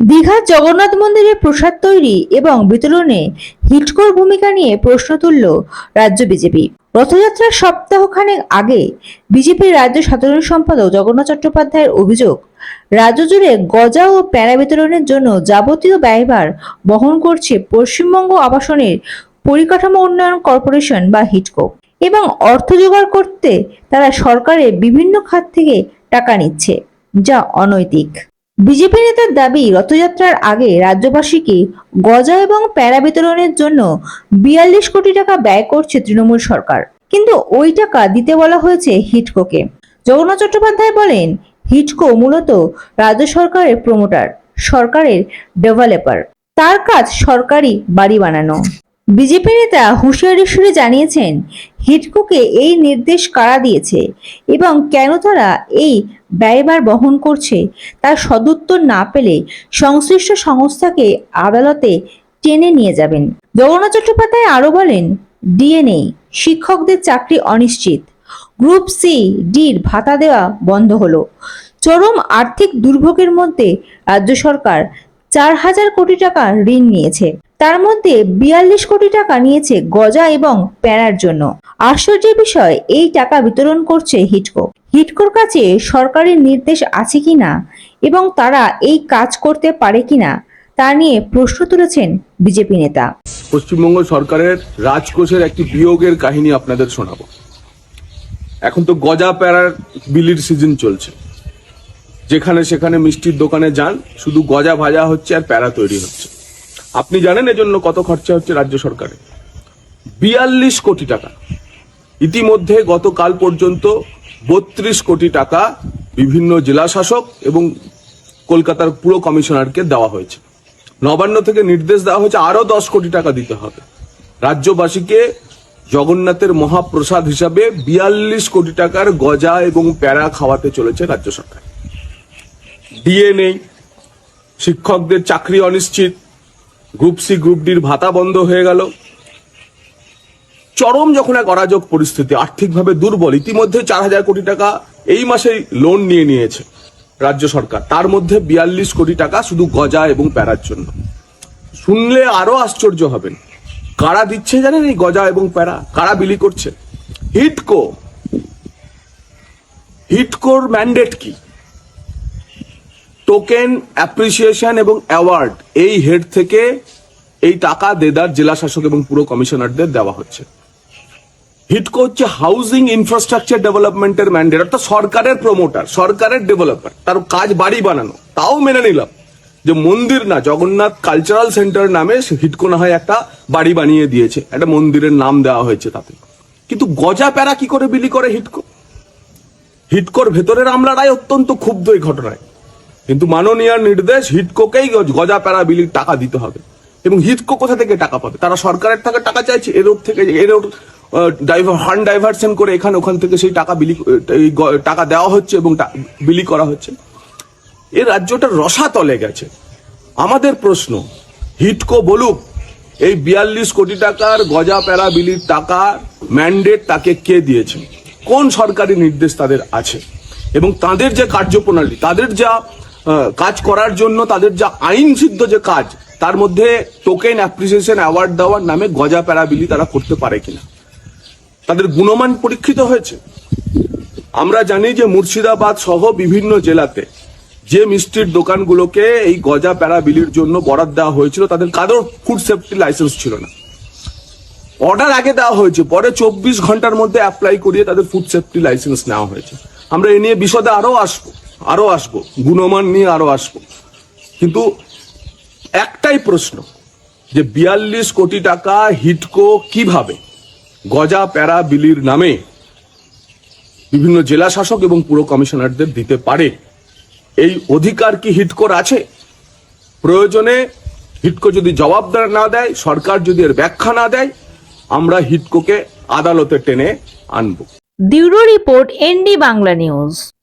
দীঘার জগন্নাথ মন্দিরে প্রসাদ তৈরি এবং বিতরণে হিটকোর ভূমিকা নিয়ে প্রশ্ন তুলল রাজ্য বিজেপি। রথযাত্রার সপ্তাহখানেক আগে বিজেপির রাজ্য সাধারণ সম্পাদক জগন্নাথ চট্টোপাধ্যায়ের অভিযোগ, রাজ্য জুড়ে গজা ও প্যারা বিতরণের জন্য যাবতীয় ব্যয়ভার বহন করছে পশ্চিমবঙ্গ আবাসনের পরিকাঠামো উন্নয়ন কর্পোরেশন বা হিটকো এবং অর্থ জোগাড় করতে তারা সরকারের বিভিন্ন খাত থেকে টাকা নিচ্ছে, যা অনৈতিক। বিজেপি নেতার দাবি, রথযাত্রার আগে রাজ্যবাসীকে গজা এবং প্যারা বিতরণের জন্য বিয়াল্লিশ কোটি টাকা ব্যয় করছে তৃণমূল সরকার। কিন্তু ওই টাকা দিতে বলা হয়েছে হিটকোকে। জগন্নাথ চট্টোপাধ্যায় বলেন, হিটকো মূলত রাজ্য সরকারের প্রমোটার, সরকারের ডেভেলপার। তার কাজ সরকারি বাড়ি বানানো। বিজেপি নেতা হুঁশিয়ারি সুরে জানিয়েছেন হিটকোকে এই নির্দেশ কারা দিয়েছে এবং কেন তারা এই ব্যয়ভার বহন করছে তার সদুত্তর না পেলে সংশ্লিষ্ট সংস্থাকে আদালতে টেনে নিয়ে যাবেন। জগন্নাথ চট্টোপাধ্যায় আরও বলেন, ডিএনএ, শিক্ষকদের চাকরি অনিশ্চিত। গ্রুপ সি, ডির ভাতা দেওয়া বন্ধ হলো। চরম আর্থিক দুর্ভোগের মধ্যে রাজ্য সরকার চার হাজার কোটি টাকা ঋণ নিয়েছে। তার মধ্যে বিয়াল্লিশ কোটি টাকা নিয়েছে গজা এবং প্যারার জন্য। আশ্চর্যের বিষয়, এই টাকা বিতরণ করছে হিটকো। হিটকোর কাছে সরকারের নির্দেশ আছে কিনা এবং তারা এই কাজ করতে পারে কিনা, তা নিয়ে প্রশ্ন তুলেছেন বিজেপি নেতা। পশ্চিমবঙ্গ সরকারের রাজকোষের একটি বিয়োগের কাহিনী আপনাদের শোনাবো। এখন তো গজা প্যারার বিলির সিজন চলছে। যেখানে সেখানে মিষ্টির দোকানে যান, শুধু গজা ভাজা হচ্ছে আর প্যারা তৈরি হচ্ছে। আপনি জানেন এজন্য কত খরচা হচ্ছে রাজ্য সরকারের? বিয়াল্লিশ কোটি টাকা। ইতিমধ্যে গতকাল পর্যন্ত বত্রিশ কোটি টাকা বিভিন্ন জেলা শাসক এবং কলকাতার পুরো কমিশনারকে দেওয়া হয়েছে। নবান্ন থেকে নির্দেশ দেওয়া হয়েছে আরও দশ কোটি টাকা দিতে হবে। রাজ্যবাসীকে জগন্নাথের মহাপ্রসাদ হিসাবে বিয়াল্লিশ কোটি টাকার গজা এবং প্যারা খাওয়াতে চলেছে রাজ্য সরকার। ডিএ নেই শিক্ষকদের চাকরি অনিশ্চিত গ্রুপ সি গ্রুপ ডির ভাতা বন্ধ হয়ে গেল। চরম যখন এক অরাজক পরিস্থিতি আর্থিকভাবে দুর্বল, ইতিমধ্যে চার হাজার কোটি টাকা এই মাসেই লোন নিয়ে নিয়েছে রাজ্য সরকার। তার মধ্যে বিয়াল্লিশ কোটি টাকা শুধু গজা এবং প্যারার জন্য। শুনলে আরও আশ্চর্য হবেন। কারা দিচ্ছে জানেন এই গজা এবং প্যারা? কারা বিলি করছে? হিটকো। হিটকোর ম্যান্ডেট কি? টোকেন অ্যাপ্রিসিয়েশন এবং অ্যাওয়ার্ড এই হেড থেকে এই টাকা দেদার জেলা শাসক এবং পুরো কমিশনারদের দেওয়া হচ্ছে। হিটকো হচ্ছে হাউজিং ইনফ্রাস্ট্রাকচার ডেভেলপমেন্টের ম্যান্ডেট অর্থাৎ সরকারের প্রমোটার সরকারের ডেভেলপার তার কাজ বাড়ি বানানো, তাও মেনে নিলাম। যে মন্দির না, জগন্নাথ কালচারাল সেন্টার নামে হিটকো না হয় একটা বাড়ি বানিয়ে দিয়েছে, একটা মন্দিরের নাম দেওয়া হয়েছে তাতে। কিন্তু গজা প্যারা কি করে বিলি করে হিটকো হিটকোর ভেতরের আমলারাই অত্যন্ত ক্ষুব্ধ এই ঘটনায়। কিন্তু মাননীয় নির্দেশ হিটকোকেই গজা প্যারা বিলির টাকা দিতে হবে। এবং হিটকো কোথা থেকে টাকা পাবে? তারা সরকারের থেকে টাকা চাইছে এরোড থেকে এরোড ডাইভার ফান্ড ডাইভার্সন করে এখানে ওখান থেকে সেই টাকা বিলি টাকা দেওয়া হচ্ছে এবং বিলি করা হচ্ছে। এই রাজ্যটা রসাতলে গেছে। আমাদের প্রশ্ন, হিটকো বলুক, এই বিয়াল্লিশ কোটি টাকার গজা প্যারা বিলির টাকা ম্যান্ডেট তাকে কে দিয়েছে? কোন সরকারি নির্দেশ তাদের আছে? এবং তাদের যে কার্যপ্রণালী, তাদের যা কাজ করার জন্য তাদের যা আইন সিদ্ধ যে কাজ, তার মধ্যে টোকেন অ্যাপ্রিসিয়েশন অ্যাওয়ার্ড দেওয়ার নামে গজা প্যারাবিলি তারা করতে পারে কিনা। তাদের গুণমান পরীক্ষিত হয়েছে। আমরা জানি যে মুর্শিদাবাদ সহ বিভিন্ন জেলাতে যে মিষ্টির দোকানগুলোকে এই গজা প্যারা বিলির জন্য বরাদ দেওয়া হয়েছিল, তাদের কারোর ফুড সেফটি লাইসেন্স ছিল না। অর্ডার আগে দেওয়া হয়েছে, পরে চব্বিশ ঘণ্টার মধ্যে অ্যাপ্লাই করিয়ে তাদের ফুড সেফটি লাইসেন্স নেওয়া হয়েছে। আমরা এ নিয়ে বিশদে আরও আসব। আরও আসব, গুণমান নিয়ে আরও আসব। কিন্তু একটাই প্রশ্ন, যে বিয়াল্লিশ কোটি টাকা হিটকো কীভাবে? গজা প্যারা বিলির নামে বিভিন্ন জেলা শাসক এবং পুরো কমিশনারদের দিতে পারে। এই অধিকার কি হিটকোর আছে? প্রয়োজনে হিটকো যদি জবাব না দেয়, সরকার যদি এর ব্যাখ্যা না দেয়, আমরা হিটকোকে আদালতে টেনে আনব। Bureau report ND Bangla news.